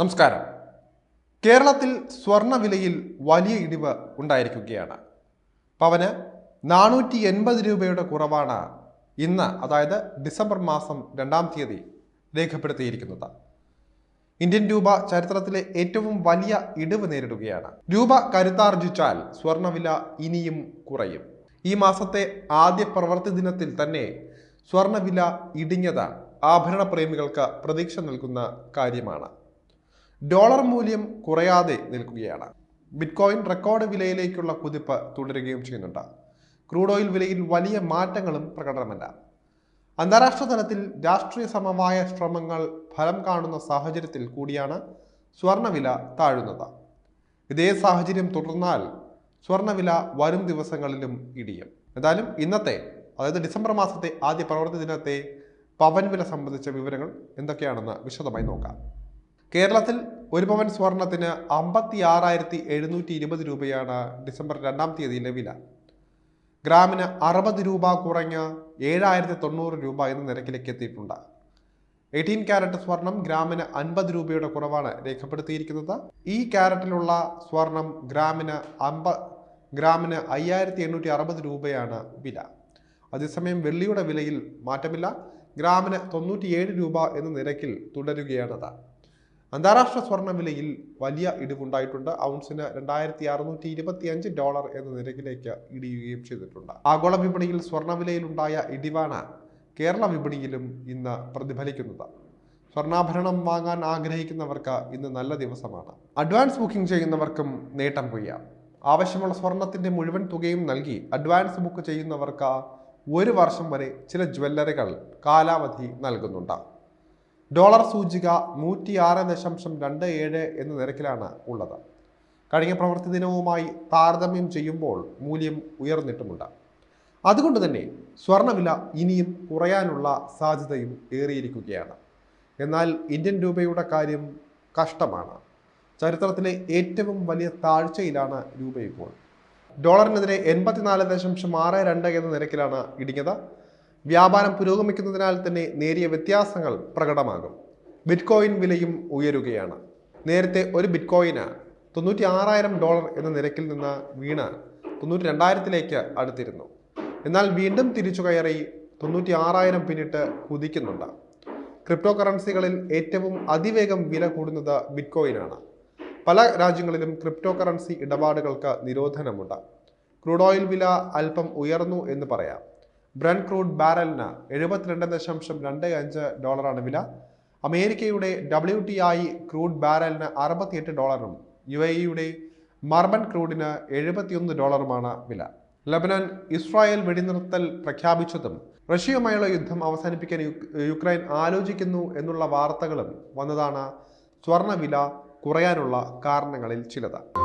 നമസ്കാരം. കേരളത്തിൽ സ്വർണവിലയിൽ വലിയ ഇടിവ് ഉണ്ടായിരിക്കുകയാണ്. പവന് നാനൂറ്റി എൺപത് രൂപയുടെ കുറവാണ് ഇന്ന് അതായത് ഡിസംബർ മാസം രണ്ടാം തീയതി രേഖപ്പെടുത്തിയിരിക്കുന്നത്. ഇന്ത്യൻ രൂപ ചരിത്രത്തിലെ ഏറ്റവും വലിയ ഇടിവ് നേരിടുകയാണ്. രൂപ കരുത്താർജിച്ചാൽ സ്വർണവില ഇനിയും കുറയും. ഈ മാസത്തെ ആദ്യ പ്രവൃത്തി ദിനത്തിൽ തന്നെ സ്വർണവില ഇടിഞ്ഞത് ആഭരണ പ്രേമികൾക്ക് പ്രതീക്ഷ നൽകുന്ന കാര്യമാണ്. ഡോളർ മൂല്യം കുറയാതെ നിൽക്കുകയാണ്. ബിറ്റ്കോയിൻ റെക്കോർഡ് വിലയിലേക്കുള്ള കുതിപ്പ് തുടരുകയും ചെയ്യുന്നുണ്ട്. ക്രൂഡ് ഓയിൽ വിലയിൽ വലിയ മാറ്റങ്ങളും പ്രകടനമല്ല. അന്താരാഷ്ട്ര തലത്തിൽ രാഷ്ട്രീയ സമമായ ശ്രമങ്ങൾ ഫലം കാണുന്ന സാഹചര്യത്തിൽ കൂടിയാണ് സ്വർണവില താഴുന്നത്. ഇതേ സാഹചര്യം തുടർന്നാൽ സ്വർണവില വരും ദിവസങ്ങളിലും ഇടിയും. എന്തായാലും ഇന്നത്തെ അതായത് ഡിസംബർ മാസത്തെ ആദ്യ പ്രവൃത്തി ദിനത്തെ പവൻ വില സംബന്ധിച്ച വിവരങ്ങൾ എന്തൊക്കെയാണെന്ന് വിശദമായി നോക്കാം. കേരളത്തിൽ ഒരു പവൻ സ്വർണത്തിന് അമ്പത്തി ആറായിരത്തി എഴുന്നൂറ്റി ഇരുപത് രൂപയാണ് ഡിസംബർ രണ്ടാം തീയതിയിലെ വില. ഗ്രാമിന് അറുപത് രൂപ കുറഞ്ഞ് ഏഴായിരത്തി തൊണ്ണൂറ് രൂപ എന്ന നിരക്കിലേക്ക് എത്തിയിട്ടുണ്ട്. എയ്റ്റീൻ ക്യാരറ്റ് സ്വർണം ഗ്രാമിന് അൻപത് രൂപയുടെ കുറവാണ് രേഖപ്പെടുത്തിയിരിക്കുന്നത്. ഈ ക്യാരറ്റിലുള്ള സ്വർണം ഗ്രാമിന് അമ്പ ഗ്രാമിന് അയ്യായിരത്തി എണ്ണൂറ്റി അറുപത് രൂപയാണ് വില. അതേസമയം വെള്ളിയുടെ വിലയിൽ മാറ്റമില്ല. ഗ്രാമിന് തൊണ്ണൂറ്റിയേഴ് രൂപ എന്ന നിരക്കിൽ തുടരുകയാണത്. അന്താരാഷ്ട്ര സ്വർണ വിലയിൽ വലിയ ഇടിവുണ്ടായിട്ടുണ്ട്. ഔൺസിന് രണ്ടായിരത്തി അറുന്നൂറ്റി ഇരുപത്തി അഞ്ച് ഡോളർ എന്ന നിരക്കിലേക്ക് ഇടിയുകയും ചെയ്തിട്ടുണ്ട്. ആഗോള വിപണിയിൽ സ്വർണ വിലയിലുണ്ടായ ഇടിവാണ് കേരള വിപണിയിലും ഇന്ന് പ്രതിഫലിക്കുന്നത്. സ്വർണാഭരണം വാങ്ങാൻ ആഗ്രഹിക്കുന്നവർക്ക് ഇന്ന് നല്ല ദിവസമാണ്. അഡ്വാൻസ് ബുക്കിംഗ് ചെയ്യുന്നവർക്കും നേട്ടം കൊയ്യാം. ആവശ്യമുള്ള സ്വർണത്തിന്റെ മുഴുവൻ തുകയും നൽകി അഡ്വാൻസ് ബുക്ക് ചെയ്യുന്നവർക്ക് ഒരു വർഷം വരെ ചില ജ്വല്ലറികൾ കാലാവധി നൽകുന്നുണ്ട്. ഡോളർ സൂചിക നൂറ്റി ആറ് ദശാംശം രണ്ട് ഏഴ് എന്ന നിരക്കിലാണ് ഉള്ളത്. കഴിഞ്ഞ പ്രവൃത്തി ദിനവുമായി താരതമ്യം ചെയ്യുമ്പോൾ മൂല്യം ഉയർന്നിട്ടുമുണ്ട്. അതുകൊണ്ട് തന്നെ സ്വർണവില ഇനിയും കുറയാനുള്ള സാധ്യതയും ഏറിയിരിക്കുകയാണ്. എന്നാൽ ഇന്ത്യൻ രൂപയുടെ കാര്യം കഷ്ടമാണ്. ചരിത്രത്തിലെ ഏറ്റവും വലിയ താഴ്ചയിലാണ് രൂപ ഇപ്പോൾ. ഡോളറിനെതിരെ എൺപത്തിനാല് ദശാംശം ആറ് രണ്ട് എന്ന നിരക്കിലാണ് ഇടിഞ്ഞത്. വ്യാപാരം പുരോഗമിക്കുന്നതിനാൽ തന്നെ നേരിയ വ്യത്യാസങ്ങൾ പ്രകടമാകും. ബിറ്റ്കോയിൻ വിലയും ഉയരുകയാണ്. നേരത്തെ ഒരു ബിറ്റ്കോയിന് തൊണ്ണൂറ്റി ആറായിരം ഡോളർ എന്ന നിരക്കിൽ നിന്ന് വീണ് തൊണ്ണൂറ്റി രണ്ടായിരത്തിലേക്ക് അടുത്തിരുന്നു. എന്നാൽ വീണ്ടും തിരിച്ചു കയറി തൊണ്ണൂറ്റി ആറായിരം പിന്നിട്ട് കുതിക്കുന്നുണ്ട്. ക്രിപ്റ്റോ കറൻസികളിൽ ഏറ്റവും അതിവേഗം വില കൂടുന്നത് ബിറ്റ്കോയിനാണ്. പല രാജ്യങ്ങളിലും ക്രിപ്റ്റോ കറൻസി ഇടപാടുകൾക്ക് നിരോധനമുണ്ട്. ക്രൂഡ് ഓയിൽ വില അല്പം ഉയർന്നു എന്ന് പറയാം. ബ്രണ്ട് ക്രൂഡ് ബാരലിന് എഴുപത്തിരണ്ട് ദശാംശം രണ്ട് അഞ്ച് ഡോളറാണ് വില. അമേരിക്കയുടെ ഡബ്ല്യു ടി ഐ ക്രൂഡ് ബാരലിന് അറുപത്തിയെട്ട് ഡോളറും യു എ ഇയുടെ മർബൻ ക്രൂഡിന് എഴുപത്തിയൊന്ന് ഡോളറുമാണ് വില. ലബനൻ ഇസ്രായേൽ വെടിനിർത്തൽ പ്രഖ്യാപിച്ചതും റഷ്യയുമായുള്ള യുദ്ധം അവസാനിപ്പിക്കാൻ യുക്രൈൻ ആലോചിക്കുന്നു എന്നുള്ള വാർത്തകളും വന്നതാണ് സ്വർണവില കുറയാനുള്ള കാരണങ്ങളിൽ ചിലത്.